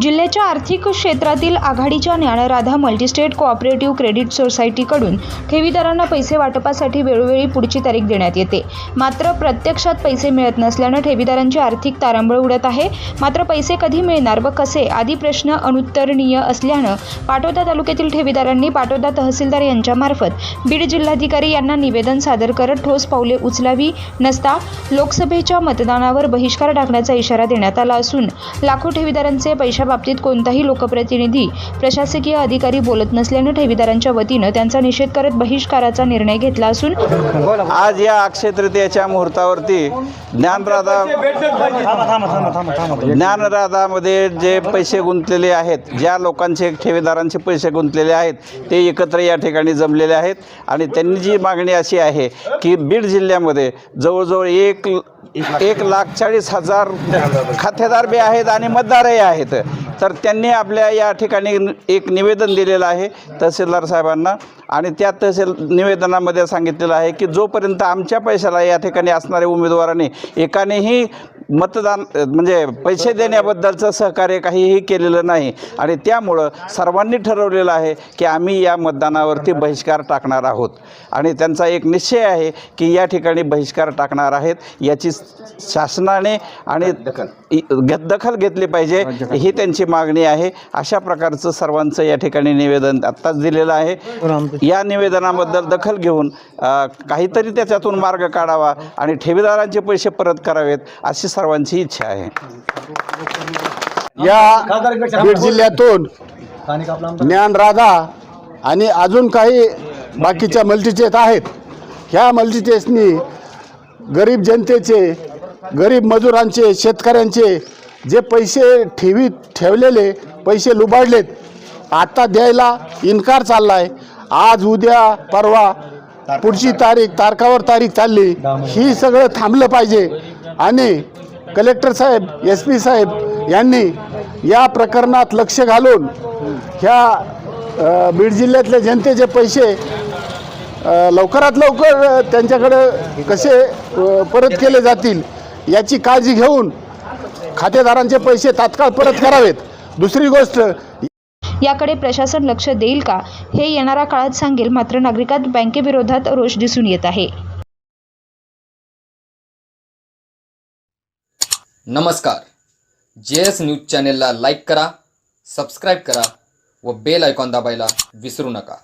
जिल्ह्याच्या आर्थिक क्षेत्रातील आघाडीच्या ज्ञानराधा मल्टीस्टेट कोऑपरेटिव्ह क्रेडिट सोसायटीकडून ठेवीदारांना पैसे वाटपासाठी वेळोवेळी पुढची तारीख देण्यात येते. मात्र प्रत्यक्षात पैसे मिळत नसल्यानं ठेवीदारांची आर्थिक तारांबळ उडत आहे. मात्र पैसे कधी मिळणार व कसे? आदी प्रश्न अनुत्तरणीय असल्यानं पाटोदा तालुक्यातील ठेवीदारांनी पाटोदा तहसीलदार यांच्यामार्फत बीड जिल्हाधिकारी यांना निवेदन सादर करत ठोस पावले उचलावी नसता लोकसभेच्या मतदानावर बहिष्कार टाकण्याचा इशारा देण्यात आला असून लाखो ठेवीदारांचे पैसे पैशाबाबतीत कोणताही लोकप्रतिनिधी प्रशासकीय अधिकारी बोलत नसल्यानं ठेवीदारांच्या वतीनं त्यांचा निषेध करत बहिष्काराचा निर्णय घेतला असून आज या अक्षय तृतीयाच्या मुहूर्तावरती ज्ञानराधा ज्ञानराधामध्ये जे पैसे गुंतलेले आहेत ज्या लोकांचे ठेवीदारांचे पैसे गुंतलेले आहेत ते एकत्र या ठिकाणी जमलेले आहेत. आणि त्यांनी जी मागणी अशी आहे की बीड जिल्ह्यामध्ये जवळजवळ एक एक लाख चाळीस हजार खातेदार बी आहेत आणि मतदारही आहेत. तर त्यांनी आपल्या या ठिकाणी एक निवेदन दिलेलं आहे तहसीलदार साहेबांना. आणि त्या तहसील निवेदनामध्ये सांगितलेलं आहे की जोपर्यंत आमच्या पैशाला या ठिकाणी असणाऱ्या उमेदवारांनी एकानेही मतदान म्हणजे पैसे देण्याबद्दलचं सहकार्य काहीही केलेलं नाही आणि त्यामुळं सर्वांनी ठरवलेलं आहे की आम्ही या मतदानावरती बहिष्कार टाकणार आहोत. आणि त्यांचा एक निश्चय आहे की या ठिकाणी बहिष्कार टाकणार आहेत याची शासनाने आणि दखल. घेतली पाहिजे ही त्यांची मागणी आहे. अशा प्रकारचं सर्वांचं या ठिकाणी निवेदन आत्ताच दिलेलं आहे. या निवेदनाबद्दल दखल घेऊन काहीतरी त्याच्यातून मार्ग काढावा आणि ठेवीदारांचे पैसे परत करावेत अशी सर्वांची इच्छा आहे. या बीड जिल्ह्यातून ज्ञान राधा आणि अजून काही बाकीच्या मल्टीचेस आहेत. ह्या मल्टीचेसनी गरीब जनतेचे गरीब मजुरांचे शेतकऱ्यांचे जे पैसे ठेवी ठेवलेले पैसे लुबाडलेत आता द्यायला इन्कार चालला आहे आज उद्या परवा पुढची तारीख तारखावर तारीख चालली ही सगळं थांबलं पाहिजे. आणि कलेक्टर साहेब एस पी साहेब यांनी या प्रकरणात लक्ष घालून ह्या बीड जिल्ह्यातल्या जनतेचे पैसे लवकरात लवकर त्यांच्याकडं त्यांच्याकडे कसे परत केले जातील याची काळजी घेऊन खातेदारांचे पैसे तात्काळ परत करावेत. दुसरी गोष्ट याकडे प्रशासन लक्ष देईल का? हे येणाऱ्या काळात सांगेल मात्र नागरिकात बँकेविरोधात रोष दिसून येत आहे. नमस्कार. जे एस न्यूज चॅनेलला लाईक करा सबस्क्राईब करा व बेल आयकॉन दाबायला विसरू नका.